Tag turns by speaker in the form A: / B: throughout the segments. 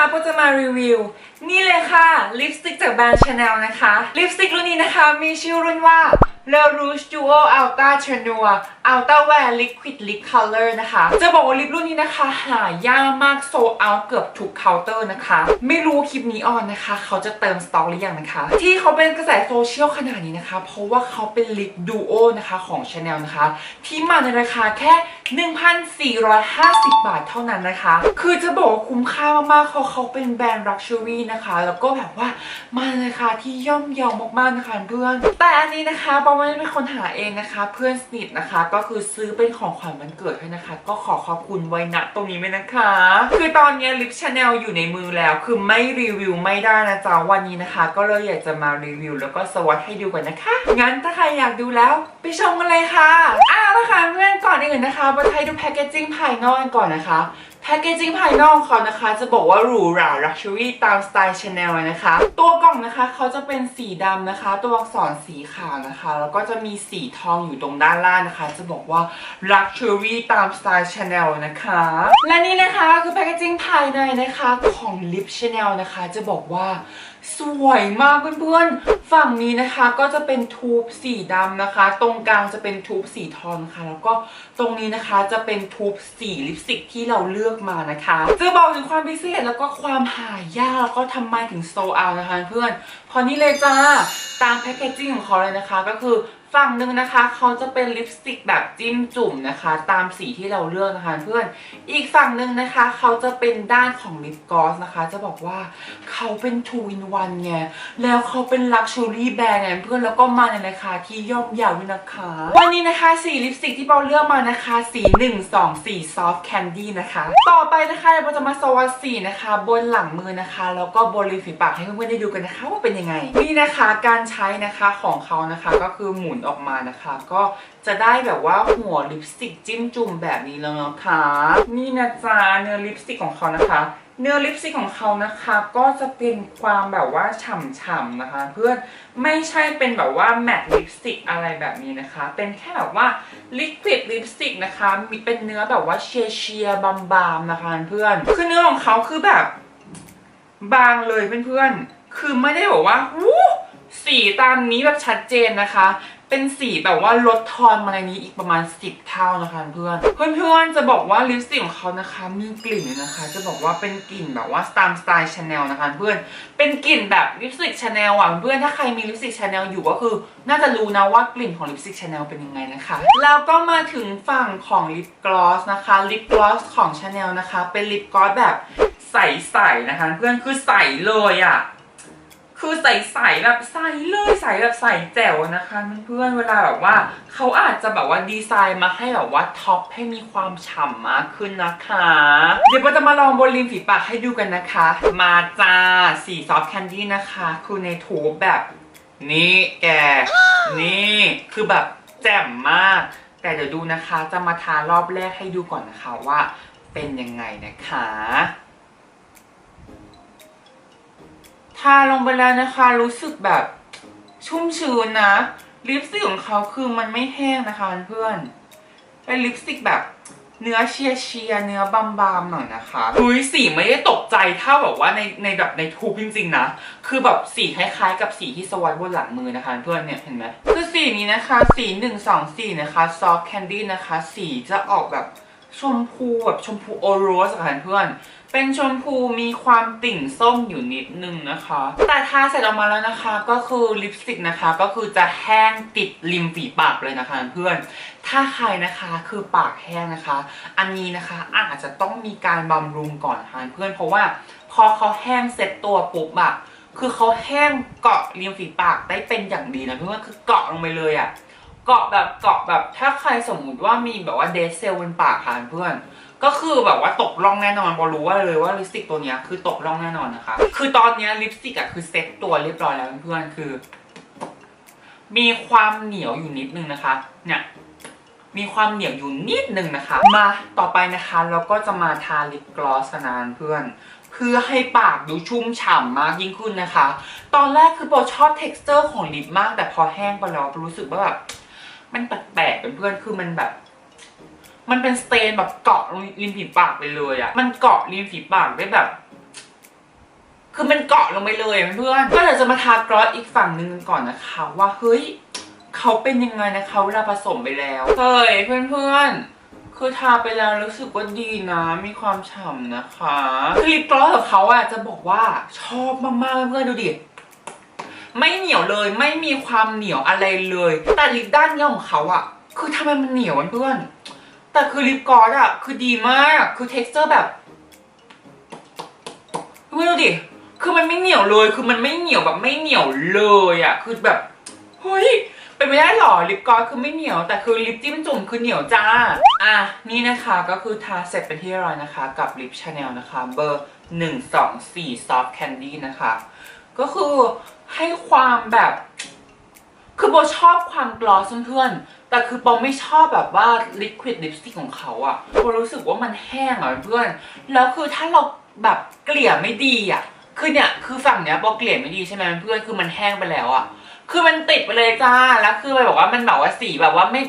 A: นะคะโปจะมารีวิว นี่เลยค่ะลิปสติกจากแบรนด์ชาแนลนะคะลิปสติกรุ่นนี้นะคะมีชื่อรุ่นว่า Le Rouge Duo Ultra Chaneur Ultra Wear Liquid Lip Color นะคะ จะบอกว่าลิปรุ่นนี้นะคะ หายากมากโซเอาเกือบทุกเคาน์เตอร์นะคะ ไม่รู้คลิปนี้ออนนะคะ เขาจะเติมสต็อกหรือยังนะคะ ที่เขาเป็นกระแสโซเชียลขนาดนี้นะคะ เพราะว่าเขาเป็นลิปดูโอนะคะของ Chanel นะคะ ที่มาในราคาแค่ 1,450 บาทเท่านั้นนะคะ คือจะบอกว่าคุ้มค่ามากๆเขาเขาเป็นแบรนด์ Luxury นะคะ แล้วก็แบบว่ามาในราคาที่ย่อมเยาวมากๆนะคะเพื่อนแต่อันนี้นะคะปอไม่ได้เป็นคนหาเองนะคะ เพื่อนสนิทนะคะ ก็คือซื้อเป็นของขวัญวันเกิดให้นะคะ ก็ขอขอบคุณไว้ณตรงนี้ไว้นะคะ คือตอนนี้ลิปชาแนลอยู่ในมือแล้ว คือไม่รีวิวไม่ได้นะจ๊ะวันนี้นะคะ ก็เลยอยากจะมารีวิว แล้วก็สวัสดให้ดูกันนะคะ งั้นถ้าใครอยากดูแล้ว ไปชมกันเลยค่ะอ้าวนะคะเพื่อนก่อนอื่นนะคะมาให้ดูแพคเกจจิ้งภายนอกกันก่อนนะคะ พคเกจจิ้งภายนอกเขานะคะ จะบอกว่าหรูหราลักชัวรี่ตามสไตล์ชาแนลนะคะ ตัวกล่องนะคะเขาจะเป็นสีดำนะคะ ตัวอักษรสีขาวนะคะ แล้วก็จะมีสีทองอยู่ตรงด้านล่างนะคะ จะบอกว่าลักชัวรี่ตามสไตล์ชาแนลนะคะ และนี่นะคะคือแพคเกจจิ้งภายในนะคะของลิปชาแนลนะคะ จะบอกว่า สวยมากเพื่อนๆ ฝั่งนี้นะคะก็จะเป็นทูบสีดำนะคะ ตรงกลางจะเป็นทูบสีทองค่ะ แล้วก็ตรงนี้นะคะจะเป็นทูบสีลิปสติกที่เราเลือกมานะคะจะบอกถึงความพิเศษแล้วก็ความหายากแล้วก็ทำไมถึงโซเอานะคะเพื่อนพอนี่เลยจ้าตามแพคเกจจิ้งของเขาเลยนะคะ ก็คือ ฝั่งหนึ่งนะคะเขาจะเป็นลิปสติกแบบจิ้มจุ่มนะคะ ตามสีที่เราเลือกนะคะเพื่อนอีกฝั่งหนึ่งนะคะเขาจะเป็นด้านของลิปกลอสนะคะ จะบอกว่าเขาเป็น two in one ไงแล้วเขาเป็น luxury แบรนด์ไงเพื่อนแล้วก็มาในราคาที่ย่อมเยาวด้วยนะคะ วันนี้นะคะสีลิปสติกที่เราเลือกมานะคะ สี 1 2 4 soft candy นะคะ ต่อไปนะคะเราจะมาสวัสดสีนะคะ บนหลังมือนะคะ แล้วก็บนริมฝีปากให้เพื่อนๆได้ดูกันนะคะว่าเป็นยังไงนี่นะคะการใช้นะคะของเขานะคะก็คือหมุนออกมานะคะ ก็จะได้แบบว่าหัวลิปสติกจิ้มจุ่มแบบนี้แล้วนะคะนี่นะจ๊ะเนื้อลิปสติกของเขานะคะ เนื้อลิปสติกของเขานะคะ ก็จะเป็นความแบบว่าฉ่ำๆนะคะ เพื่อนไม่ใช่เป็นแบบว่าแมตต์ลิปสติกอะไรแบบนี้นะคะ เป็นแค่แบบว่าลิควิดลิปสติกนะคะมีเป็นเนื้อแบบว่าเชียเชียบามๆนะคะเพื่อนคือเนื้อของเขาคือแบบบางเลยเพื่อนๆ คือไม่ได้บอกว่าวู้สีตามนี้แบบชัดเจนนะคะ เป็นสีแบบว่าลดทอนมาในนี้อีกประมาณ 10 เท่านะคะเพื่อนเพื่อนๆจะบอกว่าลิปสติกของเขานะคะมีกลิ่นนะคะ จะบอกว่าเป็นกลิ่นแบบว่าตามสไตล์ชาแนลนะคะเพื่อนเป็นกลิ่นแบบลิปสติกชาแนลอะเพื่อนถ้าใครมีลิปสติกชาแนลอยู่ก็คือ น่าจะรู้นะว่ากลิ่นของลิปสติกชาแนลเป็นยังไงนะคะแล้วก็มาถึงฝั่งของลิปกลอสนะคะลิปกลอสของชาแนลนะคะ เป็นลิปกลอสแบบใสๆนะคะ เพื่อนคือใสเลยอะ่ะ คือใสๆแบบใสเลยใสแบบใสแจ๋วนะคะเพื่อนๆเวลาแบบว่าเขาอาจจะแบบว่าดีไซน์มาให้แบบว่าท็อปให้มีความฉ่ำมากขึ้นนะคะ เดี๋ยวเราจะมาลองบนริมฝีปากให้ดูกันนะคะ มาจ้าสีซอฟต์แคนดี้นะคะ คือในทูบแบบนี่แก นี่คือแบบแจ่มมาก แต่เดี๋ยวดูนะคะจะมาทารอบแรกให้ดูก่อนนะคะว่าเป็นยังไงนะคะ ทาลงไปแล้วนะคะ รู้สึกแบบชุ่มชื้นนะ ลิปสติกของเขาคือมันไม่แห้งนะคะเพื่อน เป็นลิปสติกแบบเนื้อเชียร์เชียร์เนื้อบามๆหน่อยนะคะอุ้ยสีไม่ได้ตกใจเท่าแบบว่าในในแบบในทูบจริงๆนะ คือแบบสีคล้ายๆ กับสีที่สวายบนหลังมือนะคะเพื่อนเนี่ยเห็นไหมคือสีนี้นะคะ สีหนึ่งสองสี่นะคะซอฟต์แคนดี้นะคะ สีจะออกแบบ ชมพูแบบชมพูโอโรสค่ะเพื่อน เป็นชมพูมีความติ่งส้มอยู่นิดนึงนะคะ แต่ทาเสร็จออกมาแล้วนะคะ ก็คือลิปสติกนะคะ ก็คือจะแห้งติดริมฝีปากเลยนะคะเพื่อน ถ้าใครนะคะคือปากแห้งนะคะ อันนี้นะคะอาจจะต้องมีการบำรุงก่อนค่ะเพื่อน เพราะว่าพอเขาแห้งเสร็จตัวปุ๊บอะคือเขาแห้งเกาะริมฝีปากได้เป็นอย่างดีนะเพื่อนคือเกาะลงไปเลยอะ กาะแบบเกาะแบบถ้าใครสมมุติว่ามีแบบว่าเดซเซลบนปากค่ะเพื่อน ก็คือแบบว่าตกล่องแน่นอนพอรู้ว่าเลยว่าลิปสติกตัวเนี้ยคือตกล่องแน่นอนนะคะ คือตอนเนี้ยลิปสติกอะคือเซ็ตตัวเรียบร้อยแล้วเพื่อนคือ มีความเหนียวอยู่นิดนึงนะคะ เนี่ยมีความเหนียวอยู่นิดนึงนะคะ มาต่อไปนะคะเราก็จะมาทาลิปกลอสนนานเพื่อน เพื่อให้ปากดูชุ่มฉ่ำมากยิ่งขึ้นนะคะ ตอนแรกคือโบชอบ t e x t อร์ของลิปมาก แต่พอแห้งไปแล้วรู้สึกว่าแบบ มันแปลกๆเพื่อนๆคือมันแบบ มันเป็นสเตนแบบเกาะริมฝีปากไปเลยอะมันเกาะริมฝีปากได้แบบ คือมันเกาะลงไปเลยเพื่อนก็เดี๋ยวจะมาทากรอสอีกฝั่งหนึ่งกันก่อนนะคะ ว่าเฮ้ยเขาเป็นยังไงนะคะเวลาผสมไปแล้วเฮ้ยเพื่อนๆคือทาไปแล้วรู้สึกว่าดีนะ มีความฉ่ำนะคะคือลิปกลอสของเขาอะจะบอกว่าชอบมากๆเพื่อนๆดูดิ ไม่เหนียวเลยไม่มีความเหนียวอะไรเลย แต่ลิปด้านเนี้ยของเขาอะคือทำไมมันเหนียวเพื่อน แต่คือลิปกลอสอะคือดีมากคือ texture แบบเพื่อนดูดิคือมันไม่เหนียวเลยคือมันไม่เหนียวแบบไม่เหนียวเลยอะคือแบบเฮ้ยเป็นไม่ได้หรอลิปกลอสคือไม่เหนียวแต่คือลิปจิ้มจุ่มคือเหนียวจ้า อะนี่นะคะก็คือทาเสร็จเป็นที่เรียบร้อยนะคะ กับลิปชาแนลนะคะ เบอร์ 124 Soft Candy นะคะ ก็คือให้ความแบบ คือโบชอบความกลอสเพื่อนๆแต่คือโบไม่ชอบแบบว่าลิควิดลิปสติกของเขาอะโบรู้สึกว่ามันแห้งอะเพื่อนแล้วคือถ้าเราแบบเกลี่ยไม่ดีอะคือเนี่ยคือฝั่งเนี้ยโบเกลี่ยไม่ดีใช่ไหมเพื่อนคือมันแห้งไปแล้วอะคือมันติดไปเลยจ้าแล้วคือแบบว่ามันแบบว่าสีแบบว่าไม่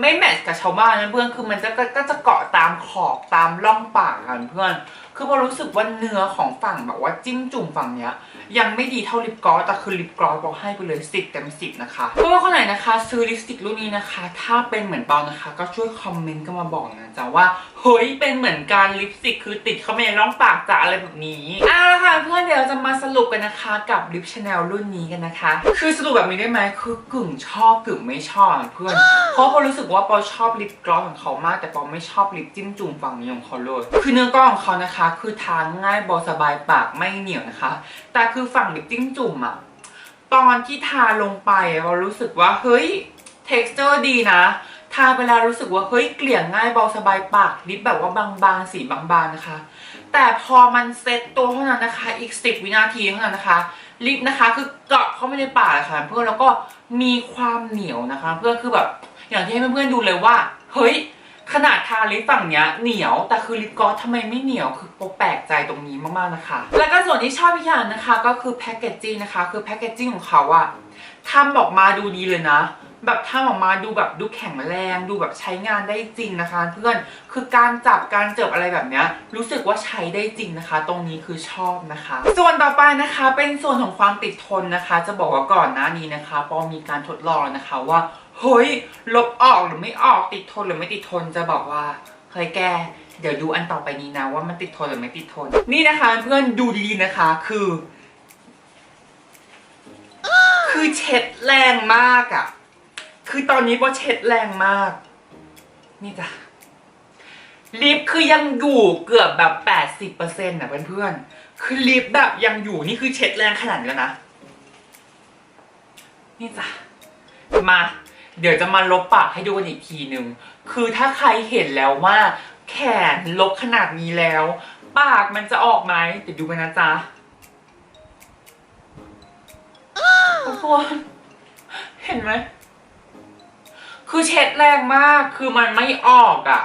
A: ไม่แมทช์กับชาวบ้านนะเพื่อน คือมันจะก็จะเกาะตามขอบตามร่องปากกันเพื่อน คือโบรู้สึกว่าเนื้อของฝั่งแบบว่าจิ้มจุ่มฝั่งเนี้ย ยังไม่ดีเท่าลิปกลอสแต่คือลิปกลอสบอกให้ไปเลย10เต็ม10นะคะเพื่อนคนไหนนะคะ ซื้อลิปสติกรุ่นนี้นะคะ ถ้าเป็นเหมือนเปานะคะ ก็ช่วยคอมเมนต์กันมาบอกนะจ๊ะว่าเฮ้ยเป็นเหมือนการลิปสติกคือติดเข้าไปในร่องปากจะอะไรแบบนี้อ่าค่ะเพื่อนเดี๋ยวเราจะมาสรุปกันนะคะ กับลิปชาแนลรุ่นนี้กันนะคะ คือสรุปแบบนี้ได้ไหมคือกึ่งชอบกึ่งไม่ชอบเพื่อนเพราะเขารู้สึกว่าปอชอบลิปกลอสของเขามาก แต่ปอไม่ชอบลิปจิ้มจุ่มฝั่งนี้ของเขาเลยคือเนื้อก้อนของเขานะคะ คือทาง่ายเบาสบายปากไม่เหนียวนะคะแต่คือฝั่งลิปจิ้มจุ่มอะตอนที่ทาลงไปเรารู้สึกว่าเฮ้ย texture ดีนะทาไปแล้วรู้สึกว่าเฮ้ยเกลี่ยง่ายเบาสบายปากลิปแบบว่าบางๆสีบางๆนะคะ แต่พอมันเซ็ตตัวเท่านั้นนะคะ อีก10วินาทีเท่านั้นนะคะลิปนะคะ คือเกาะเข้าไปในปากเลยค่ะเพื่อนแล้วก็มีความเหนียวนะคะ เพื่อนคือแบบอย่างที่ให้เพื่อนๆดูเลยว่า เฮ้ย ขนาดทาลิปฝั่งเนี้ยเหนียวแต่คือลิปกลอสทำไมไม่เหนียวคือโปแปลกใจตรงนี้มากๆนะคะ แล้วก็ส่วนที่ชอบอีกอย่างนะคะก็คือแพคเกจจิ้งนะคะคือแพคเกจจิ้งของเขาอะทำออกมาดูดีเลยนะ แบบทำออกมาดูแบบดูแข็งแรงดูแบบใช้งานได้จริงนะคะ เพื่อนคือการจับการเจิบอะไรแบบเนี้ยรู้สึกว่าใช้ได้จริงนะคะ ตรงนี้คือชอบนะคะ ส่วนต่อไปนะคะเป็นส่วนของความติดทนนะคะ จะบอกว่าก่อนหน้านี้นะคะปอมีการทดลองนะคะว่า เฮ้ย ลบออกหรือไม่ออกติดทนหรือไม่ติดทนจะบอกว่าเฮ้ยแก เดี๋ยวดูอันต่อไปนี้นะว่ามันติดทนหรือไม่ติดทน นี่นะคะเพื่อนดูดีๆนะคะ คือ คือเช็ดแรงมากอะ่ะ คือตอนนี้ปอเช็ดแรงมาก นี่จ้ะลิปคือยังอยู่เกือบแบบแปดสิบเปอร์เซ็นต์่ะเพื่อนๆ คือลิปแบบยังอยู่นี่คือเช็ดแรงขนาดนี้แล้วนะ นี่จ้ะ มา เดี๋ยวจะมาลบปากให้ดูกันอีกทีหนึ่ง คือถ้าใครเห็นแล้วว่า แขนลบขนาดนี้แล้ว ปากมันจะออกไหมเดี๋ยวดูกันนะจ๊ะทุกคนเห็นไหม คือเช็ดแรงมาก คือมันไม่ออกอะ่ะ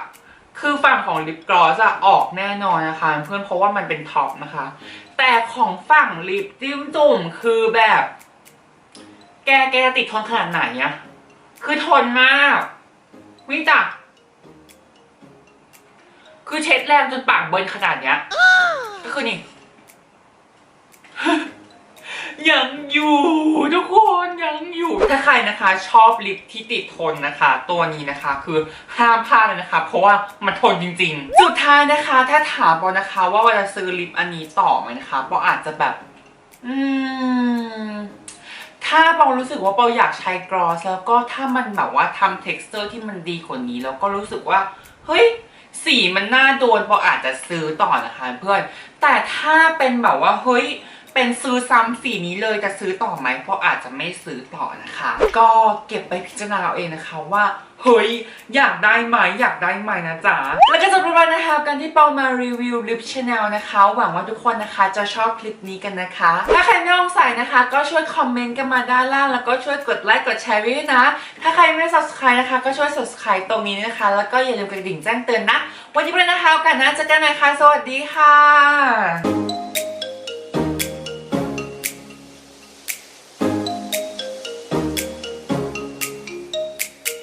A: คือฝั่งของลิปกลอสอะออกแน่นอนนะคะ เพื่อนเพราะว่ามันเป็นท็อปนะคะ แต่ของฝั่งลิปจิ้มจุ่มคือแบบ แกแกติดทนขนาดไหนอะ คือทนมากวิจ้ะคือเช็ดแรงจนปากเบิร์นขนาดเนี้ยก็คือนี่ ยังอยู่ทุกคนยังอยู่ ถ้าใครนะคะ ชอบลิปที่ติดทนนะคะ ตัวนี้นะคะคือห้ามพลาดเลยนะคะ เพราะว่ามันทนจริง ๆ สุดท้ายนะคะ ถ้าถามปอนะคะ ว่าเวลาซื้อลิปอันนี้ต่อไหมนะคะปออาจจะแบบ อืม ถ้าเปารู้สึกว่าเปาอยากใช้กรอสแล้วก็ถ้ามันแบบว่าทำเท็กซ์เจอร์ที่มันดีกว่านี้ แล้วก็รู้สึกว่า เฮ้ย สีมันน่าโดนเปาอาจจะซื้อต่อนะคะเพื่อน แต่ถ้าเป็นแบบว่าเฮ้ย เป็นซื้อซ้ำสีนี้เลยจะซื้อต่อไหมเพราะอาจจะไม่ซื้อต่อนะคะ ก็เก็บไปพิจารณาเอาเองนะคะว่าเฮ้ยอยากได้ไหมอยากได้ไหมนะจ๊ะ แล้วก็จบไปแล้วนะคะการที่เปามารีวิวลิปชาแนลนะคะ หวังว่าทุกคนนะคะจะชอบคลิปนี้กันนะคะ ถ้าใครไม่ลองใส่นะคะ ก็ช่วยคอมเมนต์กันมาด้านล่าง แล้วก็ช่วยกดไลค์กดแชร์ไว้ด้วยนะ ถ้าใครไม่ subscribe นะคะ ก็ช่วย subscribe ตรงนี้นะคะ แล้วก็อย่าลืมกระดิ่งแจ้งเตือนนะ วันนี้ไปแล้วนะคะกาสหน้าเจอกันใหม่ค่ะสวัสดีค่ะ